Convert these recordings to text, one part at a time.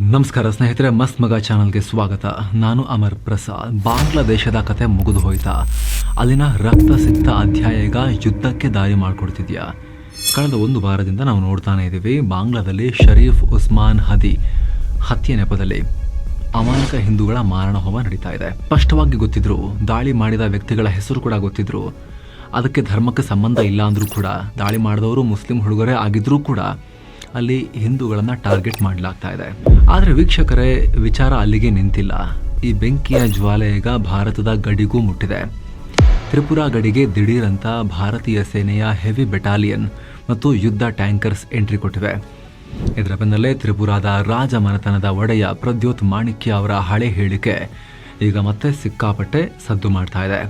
ನಮಸ್ಕಾರ, ಸ್ನೇಹಿತರೆ, ಮಸ್ತ್ ಮಗ ಚಾನಲ್ಗೆ ಸ್ವಾಗತ. ನಾನು ಅಮರ್ ಪ್ರಸಾದ್. ಬಾಂಗ್ಲಾದೇಶದ ಕತೆ ಮುಗಿದು ಹೋಯ್ತಾ? ಅಲ್ಲಿನ ರಕ್ತ ಸಿಕ್ತ ಅಧ್ಯಾಯಗ ಯುದ್ಧಕ್ಕೆ ದಾರಿ ಮಾಡಿಕೊಡ್ತಿದ್ಯಾ? ಕಳೆದ ಒಂದು ವಾರದಿಂದ ನಾವು ನೋಡ್ತಾನೆ ಇದ್ದೀವಿ, ಬಾಂಗ್ಲಾದಲ್ಲಿ ಶರೀಫ್ ಉಸ್ಮಾನ್ ಹದಿ ಹತ್ಯೆ ನೆಪದಲ್ಲಿ. ಅಮಾಯಕ ಹಿಂದೂಗಳ ಮಾರಣ ಹೋಮ ನಡೀತಾ ಇದೆ. ಸ್ಪಷ್ಟವಾಗಿ ಗೊತ್ತಿದ್ರು, ದಾಳಿ ಮಾಡಿದ ವ್ಯಕ್ತಿಗಳ ಹೆಸರು ಕೂಡ ಗೊತ್ತಿದ್ರು. ಅದಕ್ಕೆ ಧರ್ಮಕ್ಕೆ ಸಂಬಂಧ ಇಲ್ಲ ಅಂದ್ರೂ ಕೂಡ, ದಾಳಿ ಮಾಡಿದವರು ಮುಸ್ಲಿಂ ಹುಡುಗರೇ ಆಗಿದ್ರೂ ಕೂಡ ಅಲ್ಲಿ ಹಿಂದೂಗಳನ್ನು ಟಾರ್ಗೆಟ್ ಮಾಡಲಾಗ್ತಾ ಇದೆ. ಆದರೆ ವೀಕ್ಷಕರೇ, ವಿಚಾರ ಅಲ್ಲಿಗೆ ನಿಂತಿಲ್ಲ. ಈ ಬೆಂಕಿಯ ಜ್ವಾಲೆ ಈಗ ಭಾರತದ ಗಡಿಗೂ ಮುಟ್ಟಿದೆ. ತ್ರಿಪುರ ಗಡಿಗೆ ದಿಢೀರಂತ ಭಾರತೀಯ ಸೇನೆಯ ಹೆವಿ ಬೆಟಾಲಿಯನ್ ಮತ್ತು ಯುದ್ಧ ಟ್ಯಾಂಕರ್ಸ್ ಎಂಟ್ರಿ ಕೊಟ್ಟಿವೆ. ಇದರ ಬೆನ್ನಲ್ಲೇ ತ್ರಿಪುರಾದ ರಾಜ ಮನೆತನದ ಒಡೆಯ ಪ್ರದ್ಯೋತ್ ಮಾಣಿಕ್ಯ ಅವರ ಹಳೆ ಹೇಳಿಕೆ ಈಗ ಮತ್ತೆ ಸಿಕ್ಕಾಪಟ್ಟೆ ಸದ್ದು ಮಾಡ್ತಾ ಇದೆ.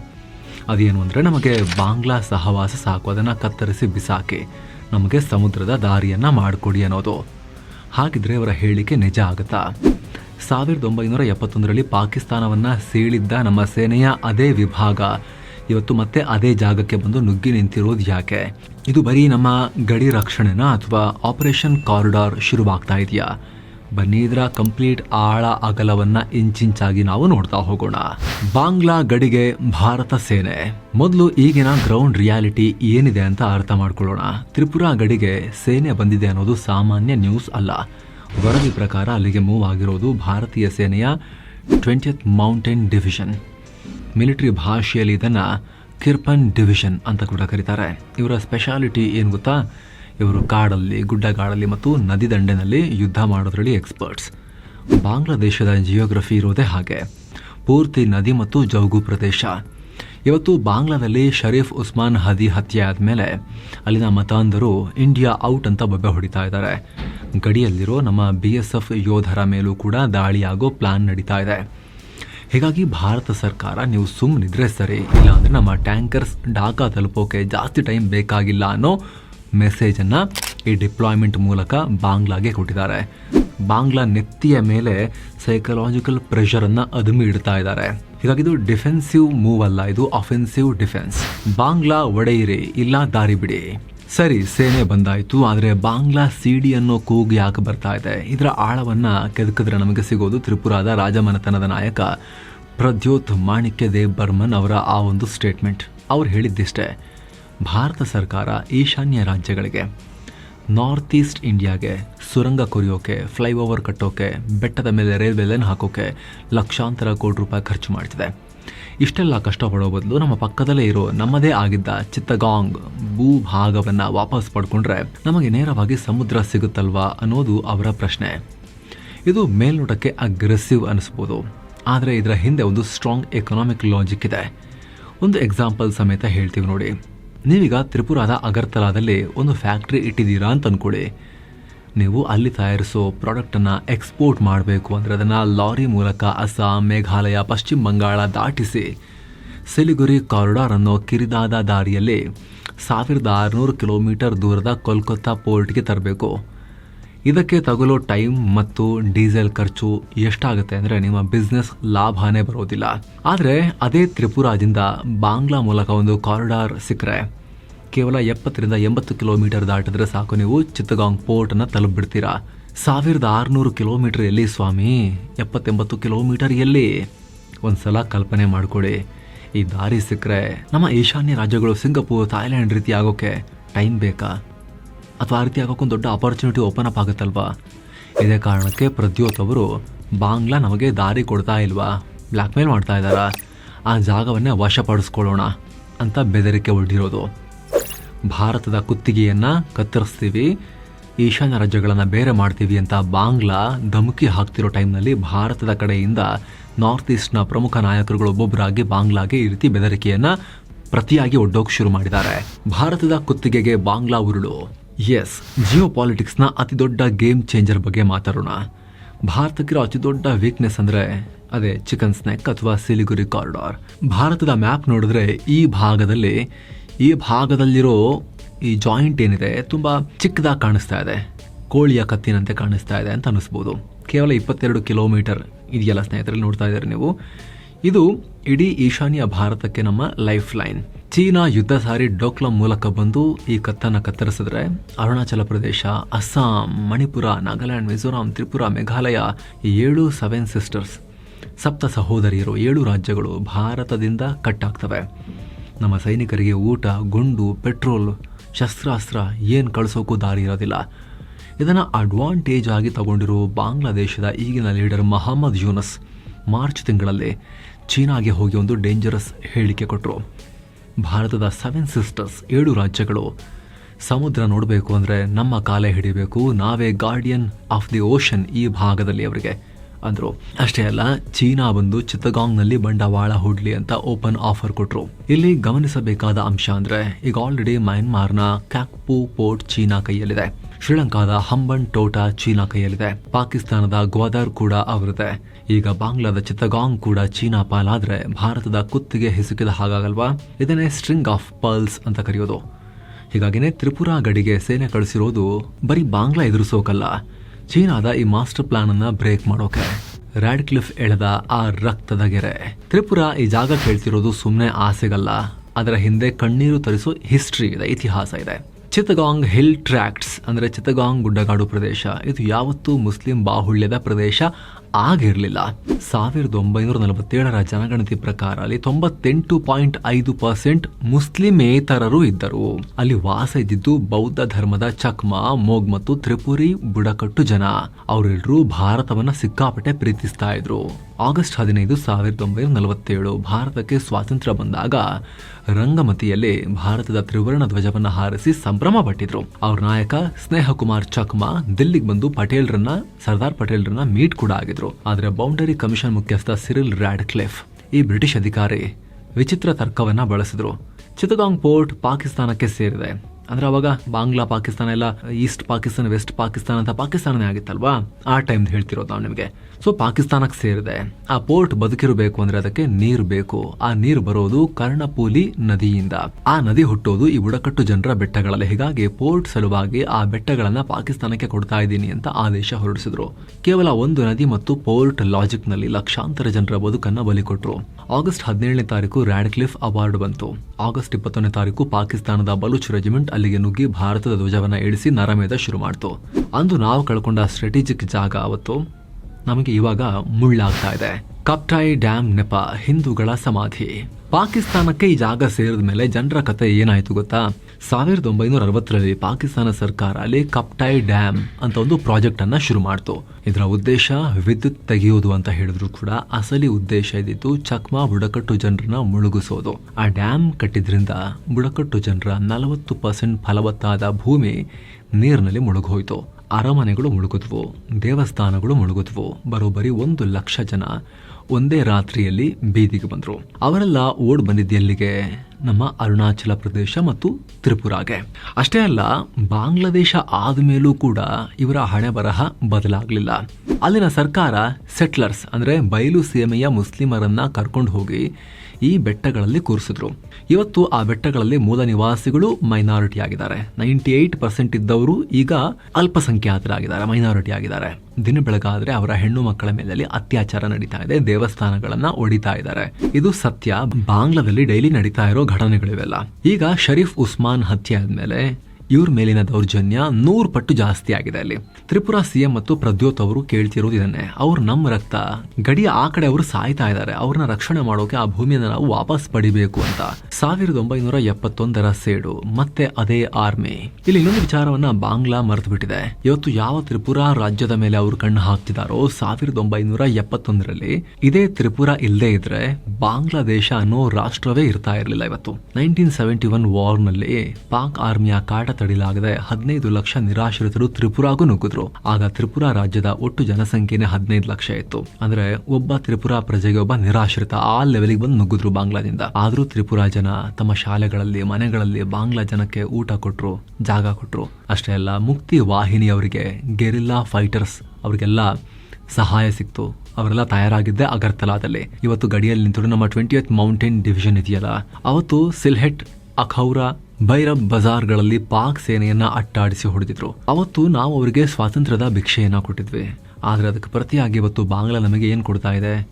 ಅದೇನು ಅಂದರೆ ನಮಗೆ ಬಾಂಗ್ಲಾ ಸಹವಾಸ ಸಾಕು, ಅದನ್ನು ಕತ್ತರಿಸಿ ಬಿಸಾಕಿ. ನಮಗೆ ಸಮುದ್ರದ ದಾರಿಯನ್ನು ಮಾಡಿಕೊಡಿ ಅನ್ನೋದು. ಹಾಗಿದ್ರೆ ಅವರ ಹೇಳಿಕೆ ನಿಜ ಆಗುತ್ತಾ? ಸಾವಿರದ ಒಂಬೈನೂರ ಎಪ್ಪತ್ತೊಂದರಲ್ಲಿ ಪಾಕಿಸ್ತಾನವನ್ನು ಸೀಳಿದ್ದ ನಮ್ಮ ಸೇನೆಯ ಅದೇ ವಿಭಾಗ. ಇವತ್ತು ಮತ್ತೆ ಅದೇ ಜಾಗಕ್ಕೆ ಬಂದು ನುಗ್ಗಿ ನಿಂತಿರೋದು ಯಾಕೆ? ಇದು ಬರೀ ನಮ್ಮ ಗಡಿ ರಕ್ಷಣೆನ ಅಥವಾ ಆಪರೇಷನ್ ಕಾರಿಡಾರ್ ಶುರುವಾಗ್ತಾ ಇದೆಯಾ? ಬನ್ನಿ ಇದರ ಕಂಪ್ಲೀಟ್ ಆಳ ಅಗಲವನ್ನ ಇಂಚಿಂಚಾಗಿ ನಾವು ನೋಡ್ತಾ ಹೋಗೋಣ. ಬಾಂಗ್ಲಾ ಗಡಿಗೆ ಭಾರತ ಸೇನೆ. ಮೊದಲು ಈಗಿನ ಗ್ರೌಂಡ್ ರಿಯಾಲಿಟಿ ಏನಿದೆ ಅಂತ ಅರ್ಥ ಮಾಡ್ಕೊಳ್ಳೋಣ. ತ್ರಿಪುರಾ ಗಡಿಗೆ ಸೇನೆ ಬಂದಿದೆ ಅನ್ನೋದು ಸಾಮಾನ್ಯ ನ್ಯೂಸ್ ಅಲ್ಲ. ವರದಿ ಪ್ರಕಾರ ಅಲ್ಲಿಗೆ ಮೂವ್ ಆಗಿರೋದು ಭಾರತೀಯ ಸೇನೆಯ ಟ್ವೆಂಟಿಯತ್ ಮೌಂಟೇನ್ ಡಿವಿಷನ್ ಮಿಲಿಟರಿ ಭಾಷೆಯಲ್ಲಿ ಇದನ್ನು ಕಿರ್ಪನ್ ಡಿವಿಷನ್ ಅಂತ ಕೂಡ ಕರೀತಾರೆ. ಇವರ ಸ್ಪೆಷಾಲಿಟಿ ಏನು ಗೊತ್ತಾ? ಇವರು ಕಾಡಲ್ಲಿ, ಗುಡ್ಡಗಾಡಲ್ಲಿ ಮತ್ತು ನದಿ ದಂಡೆನಲ್ಲಿ ಯುದ್ಧ ಮಾಡೋದ್ರಲ್ಲಿ ಎಕ್ಸ್ಪರ್ಟ್ಸ್ ಬಾಂಗ್ಲಾದೇಶದ ಜಿಯೋಗ್ರಫಿ ಇರೋದೇ ಹಾಗೆ. ಪೂರ್ತಿ ನದಿ ಮತ್ತು ಜೌಗು ಪ್ರದೇಶ. ಇವತ್ತು ಬಾಂಗ್ಲಾದಲ್ಲಿ ಶರೀಫ್ ಉಸ್ಮಾನ್ ಹದಿ ಹತ್ಯೆ ಆದಮೇಲೆ ಅಲ್ಲಿನ ಮತಾಂಧರು ಇಂಡಿಯಾ ಔಟ್ ಅಂತ ಬೊಬ್ಬೆ ಹೊಡಿತಾ ಇದ್ದಾರೆ. ಗಡಿಯಲ್ಲಿರೋ ನಮ್ಮ ಬಿ ಎಸ್ ಎಫ್ ಯೋಧರ ಮೇಲೂ ಕೂಡ ದಾಳಿಯಾಗೋ ಪ್ಲಾನ್ ನಡೀತಾ ಇದೆ. ಹೀಗಾಗಿ ಭಾರತ ಸರ್ಕಾರ, ನೀವು ಸುಮ್ಮನಿದ್ರೆ ಸರಿ, ಇಲ್ಲಾಂದರೆ ನಮ್ಮ ಟ್ಯಾಂಕರ್ಸ್ ಢಾಕಾ ತಲುಪೋಕೆ ಜಾಸ್ತಿ ಟೈಮ್ ಬೇಕಾಗಿಲ್ಲ ಅನ್ನೋ ಮೆಸೇಜನ್ನು ಈ ಡಿಪ್ಲಾಯ್ಮೆಂಟ್ ಮೂಲಕ ಬಾಂಗ್ಲಾಗೆ ಕೊಟ್ಟಿದ್ದಾರೆ. ಬಾಂಗ್ಲಾ ನೆತ್ತಿಯ ಮೇಲೆ ಸೈಕಲಾಜಿಕಲ್ ಪ್ರೆಷರನ್ನು ಅದುಮಿ ಇಡ್ತಾ ಇದ್ದಾರೆ. ಹೀಗಾಗಿ ಇದು ಡಿಫೆನ್ಸಿವ್ ಮೂವ್ ಅಲ್ಲ, ಇದು ಅಫೆನ್ಸಿವ್ ಡಿಫೆನ್ಸ್ ಬಾಂಗ್ಲಾ ಒಡೆಯಿರಿ, ಇಲ್ಲ ದಾರಿ ಬಿಡಿ. ಸರಿ, ಸೇನೆ ಬಂದಾಯಿತು, ಆದರೆ ಬಾಂಗ್ಲಾ ಸಿಡಿ ಅನ್ನೋ ಕೂಗು ಯಾಕೆ ಬರ್ತಾ ಇದೆ? ಇದರ ಆಳವನ್ನ ಕೆದಕಿದ್ರೆ ನಮಗೆ ಸಿಗೋದು ತ್ರಿಪುರಾದ ರಾಜಮನೆತನದ ನಾಯಕ ಪ್ರದ್ಯೋತ್ ಮಾಣಿಕ್ಯ ದೇವ್ ಬರ್ಮನ್ ಅವರ ಆ ಒಂದು ಸ್ಟೇಟ್ಮೆಂಟ್ ಅವ್ರು ಹೇಳಿದ್ದಿಷ್ಟೇ. ಭಾರತ ಸರ್ಕಾರ ಈಶಾನ್ಯ ರಾಜ್ಯಗಳಿಗೆ. ನಾರ್ತ್ ಈಸ್ಟ್ ಇಂಡಿಯಾಗೆ ಸುರಂಗ ಕೊರಿಯೋಕೆ ಫ್ಲೈಓವರ್ ಕಟ್ಟೋಕೆ, ಬೆಟ್ಟದ ಮೇಲೆ ರೈಲ್ವೆ ಲೈನ್ ಹಾಕೋಕೆ ಲಕ್ಷಾಂತರ ಕೋಟಿ ರೂಪಾಯಿ ಖರ್ಚು ಮಾಡ್ತಿದೆ. ಇಷ್ಟೆಲ್ಲ ಕಷ್ಟಪಡೋ ಬದಲು ನಮ್ಮ ಪಕ್ಕದಲ್ಲೇ ಇರೋ ನಮ್ಮದೇ ಆಗಿದ್ದ ಚಿತ್ತಗಾಂಗ್ ಭೂಭಾಗವನ್ನು ವಾಪಸ್ ಪಡ್ಕೊಂಡ್ರೆ ನಮಗೆ ನೇರವಾಗಿ ಸಮುದ್ರ ಸಿಗುತ್ತಲ್ವಾ ಅನ್ನೋದು ಅವರ ಪ್ರಶ್ನೆ. ಇದು ಮೇಲ್ನೋಟಕ್ಕೆ ಅಗ್ರೆಸಿವ್ ಅನಿಸ್ಬೋದು. ಆದರೆ ಇದರ ಹಿಂದೆ ಒಂದು ಸ್ಟ್ರಾಂಗ್ ಎಕನಾಮಿಕ್ ಲಾಜಿಕ್ ಇದೆ. ಒಂದು ಎಕ್ಸಾಂಪಲ್ ಸಮೇತ ಹೇಳ್ತೀವಿ ನೋಡಿ. ನೀವೀಗ ತ್ರಿಪುರಾದ ಅಗರ್ತಲಾದಲ್ಲಿ ಒಂದು ಫ್ಯಾಕ್ಟ್ರಿ ಇಟ್ಟಿದ್ದೀರಾ ಅಂತ ಅಂದ್ಕೊಳ್ಳಿ ನೀವು ಅಲ್ಲಿ ತಯಾರಿಸೋ ಪ್ರಾಡಕ್ಟನ್ನು ಎಕ್ಸ್ಪೋರ್ಟ್ ಮಾಡಬೇಕು ಅಂದರೆ ಅದನ್ನು ಲಾರಿ ಮೂಲಕ ಅಸ್ಸಾಂ, ಮೇಘಾಲಯ, ಪಶ್ಚಿಮ ಬಂಗಾಳ ದಾಟಿಸಿ ಸಿಲಿಗುರಿ, ಕಾರಿಡಾರ್ ಅನ್ನೋ ಕಿರಿದಾದ ದಾರಿಯಲ್ಲಿ ಸಾವಿರದ ಆರುನೂರು ಕಿಲೋಮೀಟರ್ ದೂರದ ಕೋಲ್ಕತ್ತಾ ಪೋರ್ಟ್ಗೆ ತರಬೇಕು. ಇದಕ್ಕೆ ತಗುಲೋ ಟೈಮ್ ಮತ್ತು ಡೀಸೆಲ್ ಖರ್ಚು ಎಷ್ಟಾಗುತ್ತೆ ಅಂದರೆ ನಿಮ್ಮ ಬಿಸ್ನೆಸ್ ಲಾಭನೇ ಬರೋದಿಲ್ಲ. ಆದರೆ ಅದೇ ತ್ರಿಪುರಾದಿಂದ ಬಾಂಗ್ಲಾ ಮೂಲಕ ಒಂದು ಕಾರಿಡಾರ್ ಸಿಕ್ಕರೆ. ಕೇವಲ ಎಪ್ಪತ್ತರಿಂದ ಎಂಬತ್ತು ಕಿಲೋಮೀಟರ್ ದಾಟಿದ್ರೆ ಸಾಕು ನೀವು. ಚಿತ್ತಗಾಂಗ್ ಪೋರ್ಟನ್ನು ತಲುಪಿಬಿಡ್ತೀರಾ? ಸಾವಿರದ ಆರುನೂರು ಕಿಲೋಮೀಟರ್ ಎಲ್ಲಿ ಸ್ವಾಮಿ? ಎಪ್ಪತ್ತೆಂಬತ್ತು ಕಿಲೋಮೀಟರ್ ಎಲ್ಲಿ? ಒಂದ್ಸಲ ಕಲ್ಪನೆ ಮಾಡಿಕೊಡಿ. ಈ ದಾರಿ ಸಿಕ್ಕರೆ ನಮ್ಮ ಈಶಾನ್ಯ ರಾಜ್ಯಗಳು ಸಿಂಗಪೂರ್ ಥಾಯ್ಲ್ಯಾಂಡ್ ರೀತಿ ಆಗೋಕೆ ಟೈಮ್ ಬೇಕಾ? ಅಥವಾ ಆ ರೀತಿ ಆಗೋಕ್ಕೊಂದು ದೊಡ್ಡ ಅಪರ್ಚುನಿಟಿ ಓಪನ್ ಅಪ್ ಆಗುತ್ತಲ್ವಾ? ಇದೇ ಕಾರಣಕ್ಕೆ ಪ್ರದ್ಯೋತ್ ಅವರು, ಬಾಂಗ್ಲಾ ನಮಗೆ ದಾರಿ ಕೊಡ್ತಾ ಇಲ್ವಾ? ಬ್ಲ್ಯಾಕ್ಮೇಲ್ ಮಾಡ್ತಾ ಇದ್ದಾರಾ? ಆ ಜಾಗವನ್ನೇ ವಶಪಡಿಸ್ಕೊಳ್ಳೋಣ ಅಂತ ಬೆದರಿಕೆ ಒಡ್ಡಿರೋದು ಭಾರತದ ಕುತ್ತಿಗೆಯನ್ನು ಕತ್ತರಿಸ್ತೀವಿ, ಈಶಾನ್ಯ ರಾಜ್ಯಗಳನ್ನು ಬೇರೆ ಮಾಡ್ತೀವಿ ಅಂತ ಬಾಂಗ್ಲಾ ಧಮಕಿ ಹಾಕ್ತಿರೋ ಟೈಮ್ನಲ್ಲಿ ಭಾರತದ ಕಡೆಯಿಂದ ನಾರ್ತ್ ಈಸ್ಟ್ನ ಪ್ರಮುಖ ನಾಯಕರುಗಳು ಒಬ್ಬೊಬ್ಬರಾಗಿ ಬಾಂಗ್ಲಾಗೆ ಈ ರೀತಿ ಬೆದರಿಕೆಯನ್ನು ಪ್ರತಿಯಾಗಿ ಒಡ್ಡೋಕೆ ಶುರು ಮಾಡಿದ್ದಾರೆ. ಭಾರತದ ಕುತ್ತಿಗೆಗೆ ಬಾಂಗ್ಲಾ ಉರುಳು. ಎಸ್ ಜಿಯೋ ಪಾಲಿಟಿಕ್ಸ್ನ ಅತಿ ದೊಡ್ಡ ಗೇಮ್ ಚೇಂಜರ್ ಬಗ್ಗೆ ಮಾತಾಡೋಣ. ಭಾರತಕ್ಕಿರೋ ಅತಿ ದೊಡ್ಡ ವೀಕ್ನೆಸ್ ಅಂದರೆ, ಅದೇ ಚಿಕನ್ ಸ್ನ್ಯಾಕ್ ಅಥವಾ ಸಿಲಿಗುರಿ ಕಾರಿಡಾರ್ ಭಾರತದ ಮ್ಯಾಪ್ ನೋಡಿದ್ರೆ ಈ ಭಾಗದಲ್ಲಿ ಈ ಭಾಗದಲ್ಲಿರೋ ಈ ಜಾಯಿಂಟ್ ಏನಿದೆ ತುಂಬ ಚಿಕ್ಕದಾಗಿ ಕಾಣಿಸ್ತಾ ಇದೆ. ಕೋಳಿಯ ಕತ್ತಿನಂತೆ ಕಾಣಿಸ್ತಾ ಇದೆ ಅಂತ ಅನ್ನಿಸ್ಬೋದು ಕೇವಲ ಇಪ್ಪತ್ತೆರಡು ಕಿಲೋಮೀಟರ್ ಇದೆಯಲ್ಲ ಸ್ನೇಹಿತರಲ್ಲಿ ನೋಡ್ತಾ ಇದ್ದಾರೆ ನೀವು. ಇದು ಇಡೀ ಈಶಾನ್ಯ ಭಾರತಕ್ಕೆ ನಮ್ಮ ಲೈಫ್ ಲೈನ್ ಚೀನಾ ಯುದ್ಧ ಸಾರಿ ಡೋಕ್ಲಂ ಮೂಲಕ ಬಂದು ಈ ಕತ್ತನ್ನು ಕತ್ತರಿಸಿದ್ರೆ ಅರುಣಾಚಲ ಪ್ರದೇಶ, ಅಸ್ಸಾಂ, ಮಣಿಪುರ, ನಾಗಾಲ್ಯಾಂಡ್, ಮಿಜೋರಾಂ, ತ್ರಿಪುರ, ಮೇಘಾಲಯ ಏಳು ಸೆವೆನ್ ಸಿಸ್ಟರ್ಸ್ ಸಪ್ತ ಸಹೋದರಿಯರು, ಏಳು ರಾಜ್ಯಗಳು ಭಾರತದಿಂದ ಕಟ್ಟಾಗ್ತವೆ ನಮ್ಮ ಸೈನಿಕರಿಗೆ ಊಟ, ಗುಂಡು, ಪೆಟ್ರೋಲ್, ಶಸ್ತ್ರಾಸ್ತ್ರ ಏನು ಕಳಿಸೋಕ್ಕೂ ದಾರಿ ಇರೋದಿಲ್ಲ. ಇದನ್ನು ಅಡ್ವಾಂಟೇಜ್ ಆಗಿ ತಗೊಂಡಿರೋ ಬಾಂಗ್ಲಾದೇಶದ ಈಗಿನ ಲೀಡರ್ ಮಹಮ್ಮದ್ ಯೂನಸ್ ಮಾರ್ಚ್ ತಿಂಗಳಲ್ಲಿ ಚೀನಾಗೆ ಹೋಗಿ ಒಂದು ಡೇಂಜರಸ್ ಹೇಳಿಕೆ ಕೊಟ್ಟರು ಭಾರತದ ಸೆವೆನ್ ಸಿಸ್ಟರ್ಸ್ ಏಳು ರಾಜ್ಯಗಳು ಸಮುದ್ರ ನೋಡಬೇಕು ಅಂದರೆ ನಮ್ಮ ಕಾಲೇ ಹಿಡಿಬೇಕು, ನಾವೇ ಗಾರ್ಡಿಯನ್ ಆಫ್ ದಿ ಓಷನ್ ಈ ಭಾಗದಲ್ಲಿ ಅವರಿಗೆ. ಅಂದರು. ಅಷ್ಟೇ ಅಲ್ಲ, ಚೀನಾ ಬಂದು ಚಿತ್ತಗಾಂಗ್ನಲ್ಲಿ ಬಂಡವಾಳ ಹೂಡ್ಲಿ ಅಂತ ಓಪನ್ ಆಫರ್ ಕೊಟ್ಟರು ಇಲ್ಲಿ ಗಮನಿಸಬೇಕಾದ ಅಂಶ ಅಂದರೆ, ಈಗ ಆಲ್ರೆಡಿ ಮಯನ್ಮಾರ್ನ ಕ್ಯಾಕ್ಪು ಪೋರ್ಟ್ ಚೀನಾ ಕೈಯಲ್ಲಿದೆ. ಶ್ರೀಲಂಕಾದ ಹಂಬನ್ ಟೋಟಾ ಚೀನಾ ಕೈಯಲ್ಲಿದೆ. ಪಾಕಿಸ್ತಾನದ ಗ್ವಾದರ್ ಕೂಡ ಅವರದೆ. ಈಗ ಬಾಂಗ್ಲಾದ ಚಿತ್ತಗಾಂಗ್ ಕೂಡ ಚೀನಾ ಪಾಲಾದ್ರೆ ಭಾರತದ ಕುತ್ತಿಗೆ ಹಿಸುಕಿದ ಹಾಗಾಗಲ್ವಾ? ಇದನ್ನೇ ಸ್ಟ್ರಿಂಗ್ ಆಫ್ ಪರ್ಲ್ಸ್ ಅಂತ ಕರೆಯೋದು. ಹೀಗಾಗಿನೇ ತ್ರಿಪುರಾ ಗಡಿಗೆ ಸೇನೆ ಕಳಿಸಿರೋದು ಬರೀ ಬಾಂಗ್ಲಾ ಎದುರಿಸೋಕಲ್ಲ. ಚೀನಾದ ಈ ಮಾಸ್ಟರ್ ಪ್ಲಾನ್ ಅನ್ನ ಬ್ರೇಕ್ ಮಾಡೋಕೆ ರ್ಯಾಡ್ ಕ್ಲಿಫ್ ಎಳೆದ ಆ ರಕ್ತದ ಗೆರೆ. ತ್ರಿಪುರ ಈ ಜಾಗ ಕೇಳ್ತಿರೋದು ಸುಮ್ಮನೆ ಆಸೆಗಲ್ಲ. ಅದರ ಹಿಂದೆ ಕಣ್ಣೀರು ತರಿಸೋ ಹಿಸ್ಟ್ರಿ ಇದೆ, ಇತಿಹಾಸ ಇದೆ. ಚಿತ್ತಗಾಂಗ್ ಹಿಲ್ ಟ್ರ್ಯಾಕ್ಟ್ಸ್ ಅಂದರೆ ಚಿತ್ತಗಾಂಗ್ ಗುಡ್ಡಗಾಡು ಪ್ರದೇಶ. ಇದು ಯಾವತ್ತೂ ಮುಸ್ಲಿಂ ಬಾಹುಳ್ಯದ ಪ್ರದೇಶ ಆಗಿರಲಿಲ್ಲ. ಸಾವಿರದ ಒಂಬೈನೂರ ನಲವತ್ತೇಳರ ಜನಗಣತಿ ಪ್ರಕಾರ ಅಲ್ಲಿ ತೊಂಬತ್ತೆಂಟು ಪಾಯಿಂಟ್ ಐದು ಪರ್ಸೆಂಟ್ ಮುಸ್ಲಿಮೇತರರು ಇದ್ದರು. ಅಲ್ಲಿ ವಾಸ ಇದ್ದಿದ್ದು ಬೌದ್ಧ ಧರ್ಮದ ಚಕ್ಮಾ ಮೋಗ್ ಮತ್ತು ತ್ರಿಪುರಿ ಬುಡಕಟ್ಟು ಜನ. ಅವರೆಲ್ಲರೂ ಭಾರತವನ್ನ ಸಿಕ್ಕಾಪಟ್ಟೆ ಪ್ರೀತಿಸ್ತಾ ಇದ್ರು. ಆಗಸ್ಟ್ ಹದಿನೈದು, ಸಾವಿರದ ಒಂಬೈನೂರ ನಲವತ್ತೇಳು ಭಾರತಕ್ಕೆ ಸ್ವಾತಂತ್ರ್ಯ ಬಂದಾಗ ರಂಗಮತಿಯಲ್ಲಿ ಭಾರತದ ತ್ರಿವರ್ಣ ಧ್ವಜವನ್ನ ಹಾರಿಸಿ ಸಂಭ್ರಮ ಪಟ್ಟಿದ್ರು. ಅವ್ರ ನಾಯಕ ಸ್ನೇಹ ಕುಮಾರ್ ಚಕ್ಮಾ ದಿಲ್ಲಿಗೆ ಬಂದು ಪಟೇಲ್ರನ್ನ, ಸರ್ದಾರ್ ಪಟೇಲ್ರನ್ನ ಮೀಟ್ ಕೂಡ ಆಗಿದ್ರು. ಆದ್ರೆ ಬೌಂಡರಿ ಕಮಿಷನ್ ಮುಖ್ಯಸ್ಥ ಸಿರಿಲ್ ರ್ಯಾಡ್ ಕ್ಲಿಫ್ ಈ ಬ್ರಿಟಿಷ್ ಅಧಿಕಾರಿ ವಿಚಿತ್ರ ತರ್ಕವನ್ನ ಬಳಸಿದ್ರು. ಚಿತ್ತಗಾಂಗ್ ಪೋರ್ಟ್ ಪಾಕಿಸ್ತಾನಕ್ಕೆ ಸೇರಿದೆ. ಅಂದ್ರೆ ಅವಾಗ ಬಾಂಗ್ಲಾ, ಪಾಕಿಸ್ತಾನ ಎಲ್ಲ ಈಸ್ಟ್ ಪಾಕಿಸ್ತಾನ, ವೆಸ್ಟ್ ಪಾಕಿಸ್ತಾನ ಅಂತ ಪಾಕಿಸ್ತಾನನೇ ಆಗಿತ್ತಲ್ವಾ? ಆ ಟೈಮ್ ಹೇಳ್ತಿರೋದು ನಾವು ನಿಮಗೆ. ಸೊ ಪಾಕಿಸ್ತಾನಕ್ಕೆ ಸೇರಿದೆ. ಆ ಪೋರ್ಟ್ ಬದುಕಿರಬೇಕು ಅಂದ್ರೆ ಅದಕ್ಕೆ ನೀರು ಬೇಕು. ಆ ನೀರು ಬರೋದು ಕರ್ಣಪೂಲಿ ನದಿಯಿಂದ. ಆ ನದಿ ಹುಟ್ಟೋದು ಈ ಬುಡಕಟ್ಟು ಜನರ ಬೆಟ್ಟಗಳಲ್ಲಿ. ಹೀಗಾಗಿ ಪೋರ್ಟ್ ಸಲುವಾಗಿ ಆ ಬೆಟ್ಟಗಳನ್ನ ಪಾಕಿಸ್ತಾನಕ್ಕೆ ಕೊಡ್ತಾ ಇದ್ದೀನಿ ಅಂತ ಆದೇಶ ಹೊರಡಿಸಿದ್ರು. ಕೇವಲ ಒಂದು ನದಿ ಮತ್ತು ಪೋರ್ಟ್ ಲಾಜಿಕ್ನಲ್ಲಿ ಲಕ್ಷಾಂತರ ಜನರ ಬದುಕನ್ನ ಬಲಿ ಕೊಟ್ರು ಆಗಸ್ಟ್ ಹದಿನೇಳನೇ ತಾರೀಕು ರ್ಯಾಡ್ ಕ್ಲಿಫ್ ಅವಾರ್ಡ್ ಬಂತು. ಆಗಸ್ಟ್ ಇಪ್ಪತ್ತೊಂದನೇ ತಾರೀಕು ಪಾಕಿಸ್ತಾನದ ಬಲೂಚ್ ರೆಜಿಮೆಂಟ್ ಅಲ್ಲಿಗೆ ನುಗ್ಗಿ ಭಾರತದ ಧ್ವಜವನ್ನು ಇಳಿಸಿ ನರಮೇಧ ಶುರು ಮಾಡ್ತು. ಅಂದು ನಾವು ಕಳ್ಕೊಂಡ ಸ್ಟ್ರಾಟಜಿಕ್ ಜಾಗ ಅವತ್ತು ನಮಗೆ ಇವಾಗ ಮುಳ್ಳಾಗ್ತಾ ಇದೆ. ಕಪ್ಟಾಯಿ ಡ್ಯಾಮ್ ನೆಪ, ಹಿಂದೂಗಳ ಸಮಾಧಿ. ಪಾಕಿಸ್ತಾನಕ್ಕೆ ಈ ಜಾಗ ಸೇರಿದ ಮೇಲೆ ಜನರ ಕತೆ ಏನಾಯ್ತು ಗೊತ್ತಾ? ಸಾವಿರದ ಒಂಬೈನೂರ ಅರವತ್ತರಲ್ಲಿ ಪಾಕಿಸ್ತಾನ ಸರ್ಕಾರ ಅಲ್ಲಿ ಕಪ್ಟಾಯ್ ಡ್ಯಾಮ್ ಅಂತ ಒಂದು ಪ್ರಾಜೆಕ್ಟ್ ಅನ್ನ ಶುರು ಮಾಡ್ತು. ಇದರ ಉದ್ದೇಶ ವಿದ್ಯುತ್ ತೆಗೆಯೋದು ಅಂತ ಹೇಳಿದ್ರು ಕೂಡ ಅಸಲಿ ಉದ್ದೇಶ ಇದ್ದಿತ್ತು ಚಕ್ಮಾ ಬುಡಕಟ್ಟು ಜನರನ್ನ ಮುಳುಗಿಸೋದು. ಆ ಡ್ಯಾಮ್ ಕಟ್ಟಿದ್ರಿಂದ ಬುಡಕಟ್ಟು ಜನರ ನಲವತ್ತು ಪರ್ಸೆಂಟ್ ಫಲವತ್ತಾದ ಭೂಮಿ ನೀರಿನಲ್ಲಿ ಮುಳುಗೋಯ್ತು ಅರಮನೆಗಳು ಮುಳುಗಿದ್ವು, ದೇವಸ್ಥಾನಗಳು ಮುಳುಗಿದ್ವು. ಬರೋಬ್ಬರಿ ಒಂದು ಲಕ್ಷ ಜನ ಒಂದೇ ರಾತ್ರಿಯಲ್ಲಿ ಬೀದಿಗೆ ಬಂದರು. ಅವರೆಲ್ಲ ಓಡ್ ಬಂದಿದ್ದು ಎಲ್ಲಿಗೆ? ನಮ್ಮ ಅರುಣಾಚಲ ಪ್ರದೇಶ ಮತ್ತು ತ್ರಿಪುರಾಗೆ. ಅಷ್ಟೇ ಅಲ್ಲ, ಬಾಂಗ್ಲಾದೇಶ ಆದ್ಮೇಲೂ ಕೂಡ ಇವರ ಹಣೆ ಬರಹ ಬದಲಾಗಲಿಲ್ಲ. ಅಲ್ಲಿನ ಸರ್ಕಾರ ಸೆಟ್ಲರ್ಸ್ ಅಂದರೆ ಬಯಲು ಸೀಮೆಯ ಮುಸ್ಲಿಮರನ್ನ ಕರ್ಕೊಂಡು ಹೋಗಿ ಈ ಬೆಟ್ಟಗಳಲ್ಲಿ ಕೂರಿಸಿದ್ರು. ಇವತ್ತು ಆ ಬೆಟ್ಟಗಳಲ್ಲಿ ಮೂಲ ನಿವಾಸಿಗಳು ಮೈನಾರಿಟಿ ಆಗಿದ್ದಾರೆ ನೈಂಟಿ ಏಟ್ ಪರ್ಸೆಂಟ್ ಇದ್ದವರು ಈಗ ಅಲ್ಪಸಂಖ್ಯಾತರಾಗಿದ್ದಾರೆ ಮೈನಾರಿಟಿ ಆಗಿದ್ದಾರೆ ದಿನ ಬೆಳಗಾದ್ರೆ ಅವರ ಹೆಣ್ಣು ಮಕ್ಕಳ ಮೇಲೆ ಅತ್ಯಾಚಾರ ನಡೀತಾ ಇದೆ, ದೇವಸ್ಥಾನಗಳನ್ನ ಒಡಿತಾ ಇದ್ದಾರೆ. ಇದು ಸತ್ಯ. ಬಾಂಗ್ಲಾದಲ್ಲಿ ಡೈಲಿ ನಡೀತಾ ಇರೋ ಘಟನೆಗಳಿವೆಲ್ಲ. ಈಗ ಶರೀಫ್ ಉಸ್ಮಾನ್ ಹತ್ಯೆ ಆದ್ಮೇಲೆ ಇವ್ರ ಮೇಲಿನ ದೌರ್ಜನ್ಯ ನೂರು ಪಟ್ಟು ಜಾಸ್ತಿ ಆಗಿದೆ ಅಲ್ಲಿ. ತ್ರಿಪುರ ಸಿಎಂ ಮತ್ತು ಪ್ರದ್ಯೋತ್ ಅವರು ಕೇಳ್ತಿರೋದು ಇದನ್ನೇ. ಅವ್ರು ನಮ್ಮ ರಕ್ತ. ಗಡಿಯ ಆ ಕಡೆ ಅವರು ಸಾಯ್ತಾ ಇದ್ದಾರೆ ಅವ್ರನ್ನ ರಕ್ಷಣೆ ಮಾಡೋಕೆ ಆ ಭೂಮಿಯನ್ನು ನಾವು ವಾಪಸ್ ಪಡಿಬೇಕು ಅಂತ. ಸಾವಿರದ ಒಂಬೈನೂರ ಎಪ್ಪತ್ತೊಂದರ ಸೇಡು, ಮತ್ತೆ ಅದೇ ಆರ್ಮಿ. ಇಲ್ಲಿ ಇನ್ನೊಂದು ವಿಚಾರವನ್ನ ಬಾಂಗ್ಲಾ ಮರೆತು ಬಿಟ್ಟಿದೆ ಇವತ್ತು ಯಾವ ತ್ರಿಪುರ ರಾಜ್ಯದ ಮೇಲೆ ಅವರು ಕಣ್ಣು ಹಾಕ್ತಿದಾರೋ ಸಾವಿರದ ಒಂಬೈನೂರ ಎಪ್ಪತ್ತೊಂದರಲ್ಲಿ ಇದೇ ತ್ರಿಪುರ ಇಲ್ಲದೆ ಇದ್ರೆ ಬಾಂಗ್ಲಾದೇಶ ಅನ್ನೋ ರಾಷ್ಟ್ರವೇ ಇರ್ತಾ ಇರಲಿಲ್ಲ ಇವತ್ತು. ನೈನ್ಟೀನ್ ಸೆವೆಂಟಿ ಒನ್ ವಾರ್ನಲ್ಲಿ ಪಾಕ್ ಆರ್ಮಿಯ ಕಾಟ ತಡಿಲಾಗದೆ ಹದಿನೈದು ಲಕ್ಷ ನಿರಾಶ್ರಿತರು ತ್ರಿಪುರಾಗೂ ನುಗ್ಗಿದ್ರು. ಆಗ ತ್ರಿಪುರಾ ರಾಜ್ಯದ ಒಟ್ಟು ಜನಸಂಖ್ಯೆನೇ ಹದಿನೈದು ಲಕ್ಷ ಇತ್ತು. ಅಂದ್ರೆ ಒಬ್ಬ ತ್ರಿಪುರಾ ಪ್ರಜೆಗೆ ಒಬ್ಬ ನಿರಾಶ್ರಿತ ಆ ಲೆವೆಲ್ಗೆ ಬಂದು ನುಗ್ಗಿದ್ರು ಬಾಂಗ್ಲಾದಿಂದ. ಆದ್ರೂ ತ್ರಿಪುರಾ ಜನ ತಮ್ಮ ಶಾಲೆಗಳಲ್ಲಿ, ಮನೆಗಳಲ್ಲಿ ಬಾಂಗ್ಲಾ ಜನಕ್ಕೆ ಊಟ ಕೊಟ್ರು, ಜಾಗ ಕೊಟ್ರು. ಅಷ್ಟೇ ಅಲ್ಲ, ಮುಕ್ತಿ ವಾಹಿನಿ ಅವರಿಗೆ ಗೆರಿಲ್ಲಾ ಫೈಟರ್ಸ್ ಅವರಿಗೆಲ್ಲ ಸಹಾಯ ಸಿಕ್ತು. ಅವರೆಲ್ಲ ತಯಾರಾಗಿದ್ದೆ ಅಗರ್ತಲಾದಲ್ಲಿ. ಇವತ್ತು ಗಡಿಯಲ್ಲಿ ನಿಂತು ನಮ್ಮ ಟ್ವೆಂಟಿ ಮೌಂಟೇನ್ ಡಿವಿಷನ್ ಇದೆಯಲ್ಲ, ಅವತ್ತು ಸಿಲ್ಹೆಟ್, ಅಖೌರ ಭೈರಬ್ ಬಜಾರ್ಗಳಲ್ಲಿ ಪಾಕ್ ಸೇನೆಯನ್ನ ಅಟ್ಟಾಡಿಸಿ ಹೊಡೆದಿದ್ರು. ಅವತ್ತು ನಾವು ಅವರಿಗೆ ಸ್ವಾತಂತ್ರ್ಯದ ಭಿಕ್ಷೆಯನ್ನ ಕೊಟ್ಟಿದ್ವಿ. ಆದರೆ ಅದಕ್ಕೆ ಪ್ರತಿಯಾಗಿ ಇವತ್ತು ಬಾಂಗ್ಲಾ ನಮಗೆ ಏನು ಕೊಡ್ತಾ ಇದೆ?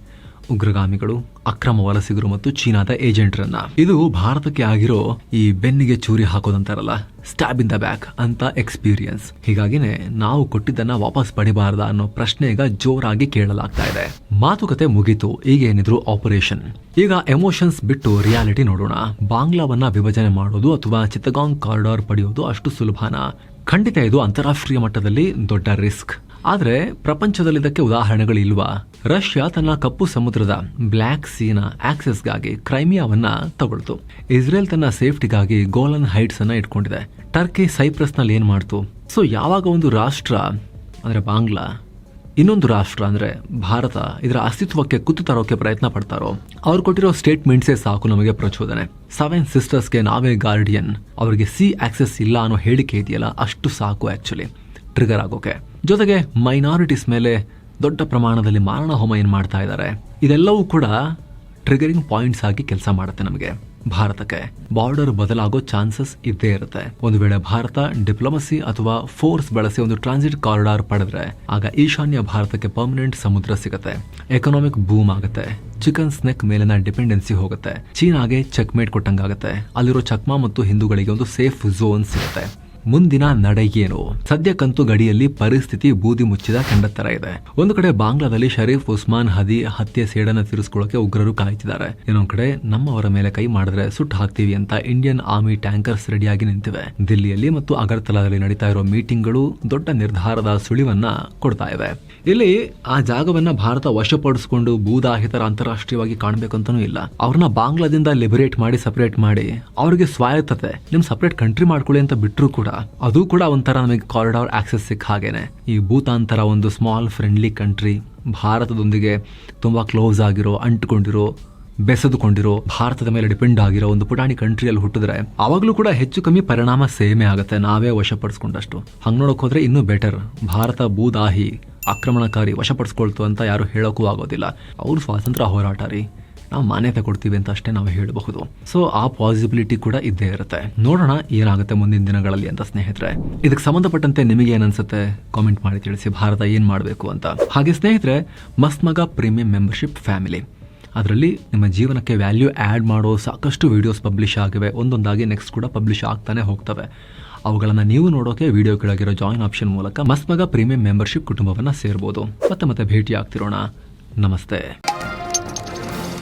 ಉಗ್ರಗಾಮಿಗಳು, ಅಕ್ರಮ ವಲಸಿಗರು ಮತ್ತು ಚೀನಾದ ಏಜೆಂಟ್ರನ್ನ. ಇದು ಭಾರತಕ್ಕೆ ಆಗಿರೋ ಈ ಬೆನ್ನಿಗೆ ಚೂರಿ ಹಾಕೋದಂತಾರಲ್ಲ ಸ್ಟ್ಯಾಬ್ ಇನ್ ದ ಬ್ಯಾಕ್ ಅಂತ ಎಕ್ಸ್ಪೀರಿಯನ್ಸ್ ಹೀಗಾಗಿನೇ ನಾವು ಕೊಟ್ಟಿದ್ದನ್ನ ವಾಪಸ್ ಪಡಿಬಾರ್ದ ಅನ್ನೋ ಪ್ರಶ್ನೆ ಈಗ ಜೋರಾಗಿ ಕೇಳಲಾಗ್ತಾ ಇದೆ. ಮಾತುಕತೆ ಮುಗೀತು, ಈಗ ಏನಿದ್ರು ಆಪರೇಷನ್ ಈಗ ಎಮೋಷನ್ಸ್ ಬಿಟ್ಟು ರಿಯಾಲಿಟಿ ನೋಡೋಣ. ಬಾಂಗ್ಲಾವನ್ನ ವಿಭಜನೆ ಮಾಡೋದು ಅಥವಾ ಚಿತ್ತಗಾಂಗ್ ಕಾರಿಡಾರ್ ಪಡೆಯೋದು ಅಷ್ಟು ಸುಲಭನಾ? ಖಂಡಿತ ಇದು ಅಂತಾರಾಷ್ಟ್ರೀಯ ಮಟ್ಟದಲ್ಲಿ ದೊಡ್ಡ ರಿಸ್ಕ್ ಆದ್ರೆ ಪ್ರಪಂಚದಲ್ಲಿ ಇದಕ್ಕೆ ಉದಾಹರಣೆಗಳು ಇಲ್ವಾ ರಷ್ಯಾ ತನ್ನ ಕಪ್ಪು ಸಮುದ್ರದ ಬ್ಲ್ಯಾಕ್ ಸೀನ ಆಕ್ಸೆಸ್ಗಾಗಿ ಕ್ರೈಮಿಯಾವನ್ನ ತಗೊಳ್ತು. ಇಸ್ರೇಲ್ ತನ್ನ ಸೇಫ್ಟಿಗಾಗಿ ಗೋಲನ್ ಹೈಟ್ಸ್ ಅನ್ನ ಇಟ್ಕೊಂಡಿದೆ. ಟರ್ಕಿ ಸೈಪ್ರಸ್ನಲ್ಲಿ ಏನ್ ಮಾಡ್ತು? ಸೊ ಯಾವಾಗ ಒಂದು ರಾಷ್ಟ್ರ, ಅಂದ್ರೆ ಬಾಂಗ್ಲಾ, ಇನ್ನೊಂದು ರಾಷ್ಟ್ರ, ಅಂದ್ರೆ ಭಾರತ ಇದರ ಅಸ್ತಿತ್ವಕ್ಕೆ ಕುತ್ತು ತರೋಕೆ ಪ್ರಯತ್ನ ಪಡ್ತಾರೋ? ಅವ್ರು ಕೊಟ್ಟಿರೋ ಸ್ಟೇಟ್ಮೆಂಟ್ಸೇ ಸಾಕು ನಮಗೆ ಪ್ರಚೋದನೆ. ಸೆವೆನ್ ಸಿಸ್ಟರ್ಸ್ಗೆ ನಾವೇ ಗಾರ್ಡಿಯನ್ ಅವರಿಗೆ ಸಿ ಆಕ್ಸೆಸ್ ಇಲ್ಲ ಅನ್ನೋ ಹೇಳಿಕೆ ಇದೆಯಲ್ಲ? ಅಷ್ಟು ಸಾಕು ಆಕ್ಚುಲಿ ಟ್ರಿಗರ್ ಆಗೋಕೆ. ಜೊತೆಗೆ ಮೈನಾರಿಟೀಸ್ ಮೇಲೆ ದೊಡ್ಡ ಪ್ರಮಾಣದಲ್ಲಿ ಮಾರಣ ಹೋಮ ಏನು ಮಾಡ್ತಾ ಇದ್ದಾರೆ ಇದೆಲ್ಲವೂ ಕೂಡ ಟ್ರಿಗರಿಂಗ್ ಪಾಯಿಂಟ್ಸ್ ಆಗಿ ಕೆಲಸ ಮಾಡುತ್ತೆ ನಮಗೆ. ಭಾರತಕ್ಕೆ ಬಾರ್ಡರ್ ಬದಲಾಗೋ ಚಾನ್ಸಸ್ ಇದ್ದೇ ಇರುತ್ತೆ. ಒಂದು ವೇಳೆ ಭಾರತ ಡಿಪ್ಲೊಮಸಿ ಅಥವಾ ಫೋರ್ಸ್ ಬಳಸಿ ಒಂದು ಟ್ರಾನ್ಸಿಟ್ ಕಾರಿಡಾರ್ ಪಡೆದ್ರೆ ಆಗ ಈಶಾನ್ಯ ಭಾರತಕ್ಕೆ ಪರ್ಮನೆಂಟ್ ಸಮುದ್ರ ಸಿಗುತ್ತೆ. ಎಕನಾಮಿಕ್ ಬೂಮ್ ಆಗುತ್ತೆ. ಚಿಕನ್ ಸ್ನೆಕ್ ಮೇಲಿನ ಡಿಪೆಂಡೆನ್ಸಿ ಹೋಗುತ್ತೆ. ಚೀನಾಗೆ ಚೆಕ್ಮೇಟ್ ಕೊಟ್ಟಂಗಾಗುತ್ತೆ. ಅಲ್ಲಿರೋ ಚಕ್ಮಾ ಮತ್ತು ಹಿಂದೂಗಳಿಗೆ ಒಂದು ಸೇಫ್ ಝೋನ್ ಸಿಗುತ್ತೆ. ಮುಂದಿನ ನಡೆ ಏನು? ಸದ್ಯಕ್ಕಂತೂ ಗಡಿಯಲ್ಲಿ ಪರಿಸ್ಥಿತಿ ಬೂದಿ ಮುಚ್ಚಿದ ಕಂಡ ತರ ಇದೆ. ಒಂದು ಕಡೆ ಬಾಂಗ್ಲಾದಲ್ಲಿ ಶರೀಫ್ ಉಸ್ಮಾನ್ ಹದಿ ಹತ್ಯೆ ಸೇಡನ್ನ ತೀರಿಸಿಕೊಳ್ಳಕ್ಕೆ ಉಗ್ರರು ಕಾಯ್ತಿದ್ದಾರೆ. ಇನ್ನೊಂದು ಕಡೆ ನಮ್ಮವರ ಮೇಲೆ ಕೈ ಮಾಡಿದ್ರೆ ಸುಟ್ಟು ಹಾಕ್ತೀವಿ ಅಂತ ಇಂಡಿಯನ್ ಆರ್ಮಿ ಟ್ಯಾಂಕರ್ಸ್ ರೆಡಿಯಾಗಿ ನಿಂತಿವೆ. ದಿಲ್ಲಿಯಲ್ಲಿ ಮತ್ತು ಅಗರ್ತಲಾದಲ್ಲಿ ನಡೀತಾ ಇರೋ ಮೀಟಿಂಗ್ಗಳು ದೊಡ್ಡ ನಿರ್ಧಾರದ ಸುಳಿವನ್ನ ಕೊಡ್ತಾ ಇವೆ ಇಲ್ಲಿ ಆ ಜಾಗವನ್ನ ಭಾರತ ವಶಪಡಿಸಿಕೊಂಡು ಭೂದಾಹಿತರ ಅಂತಾರಾಷ್ಟ್ರೀಯವಾಗಿ ಕಾಣ್ಬೇಕಂತನೂ ಇಲ್ಲ. ಅವ್ರನ್ನ ಬಾಂಗ್ಲಾದಿಂದ ಲಿಬರೇಟ್ ಮಾಡಿ ಸಪರೇಟ್ ಮಾಡಿ, ಅವ್ರಿಗೆ ಸ್ವಾಯತ್ತತೆ, ನಿಮ್ ಸಪರೇಟ್ ಕಂಟ್ರಿ ಮಾಡ್ಕೊಳ್ಳಿ ಅಂತ ಬಿಟ್ರು ಕೂಡ ಅದು ಕೂಡ ಒಂಥರ ನಮಗೆ ಕಾರಿಡಾರ್ ಆಕ್ಸೆಸ್ ಸಿಕ್ಕ ಹಾಗೇನೆ. ಈ ಭೂತಾಂತರ ಒಂದು ಸ್ಮಾಲ್ ಫ್ರೆಂಡ್ಲಿ ಕಂಟ್ರಿ ಭಾರತದೊಂದಿಗೆ ತುಂಬಾ ಕ್ಲೋಸ್ ಆಗಿರೋ, ಅಂಟ್ಕೊಂಡಿರೋ, ಬೆಸೆದುಕೊಂಡಿರೋ, ಭಾರತದ ಮೇಲೆ ಡಿಪೆಂಡ್ ಆಗಿರೋ ಒಂದು ಪುಟಾಣಿ ಕಂಟ್ರಿಯಲ್ಲಿ ಹುಟ್ಟಿದ್ರೆ ಅವಾಗಲೂ ಕೂಡ ಹೆಚ್ಚು ಕಮ್ಮಿ ಪರಿಣಾಮ ಸೇಮೆ ಆಗುತ್ತೆ. ನಾವೇ ವಶಪಡಿಸ್ಕೊಂಡಷ್ಟು. ಹಂಗೆ ನೋಡಕ್ ಹೋದ್ರೆ ಇನ್ನೂ ಬೆಟರ್ ಭಾರತ ಭೂದಾಹಿ, ಆಕ್ರಮಣಕಾರಿ ವಶಪಡಿಸ್ಕೊಳ್ತು ಅಂತ ಯಾರು ಹೇಳೋಕ್ಕೂ ಆಗೋದಿಲ್ಲ. ಅವ್ರು ಸ್ವಾತಂತ್ರ್ಯ ಹೋರಾಟ ರೀ. ಮಾನ್ಯತೆ ಕೊಡ್ತೀವಿ ಅಂತ ಅಷ್ಟೇ ನಾವು ಹೇಳಬಹುದು. ಸೊ ಆ ಪಾಸಿಬಿಲಿಟಿ ಕೂಡ ಇದ್ದೇ ಇರುತ್ತೆ. ನೋಡೋಣ ಏನಾಗುತ್ತೆ ಮುಂದಿನ ದಿನಗಳಲ್ಲಿ ಅಂತ ಸ್ನೇಹಿತರೆ. ಇದಕ್ಕೆ ಸಂಬಂಧಪಟ್ಟಂತೆ ನಿಮಗೆ ಏನನ್ಸುತ್ತೆ ಕಾಮೆಂಟ್ ಮಾಡಿ ತಿಳಿಸಿ. ಭಾರತ ಏನು ಮಾಡಬೇಕು ಅಂತ. ಹಾಗೆ ಸ್ನೇಹಿತರೆ ಮಸ್ತ್ ಮಗ ಪ್ರೀಮಿಯಂ ಮೆಂಬರ್ಶಿಪ್ ಫ್ಯಾಮಿಲಿ ಅದರಲ್ಲಿ ನಿಮ್ಮ ಜೀವನಕ್ಕೆ ವ್ಯಾಲ್ಯೂ ಆ್ಯಡ್ ಮಾಡೋ ಸಾಕಷ್ಟು ವಿಡಿಯೋಸ್ ಪಬ್ಲಿಷ್ ಆಗಿವೆ. ಒಂದೊಂದಾಗಿ ನೆಕ್ಸ್ಟ್ ಕೂಡ ಪಬ್ಲಿಷ್ ಆಗ್ತಾನೆ ಹೋಗ್ತವೆ. ಅವುಗಳನ್ನು ನೀವು ನೋಡೋಕೆ ವಿಡಿಯೋ ಕೆಳಗಿರೋ ಜಾಯಿನ್ ಆಪ್ಷನ್ ಮೂಲಕ ಮಸ್ಮಗ ಪ್ರೀಮಿಯಂ ಮೆಂಬರ್ಶಿಪ್ ಕುಟುಂಬವನ್ನು ಸೇರ್ಬೋದು. ಮತ್ತೆ ಮತ್ತೆ ಭೇಟಿ ಆಗ್ತಿರೋಣ ನಮಸ್ತೆ.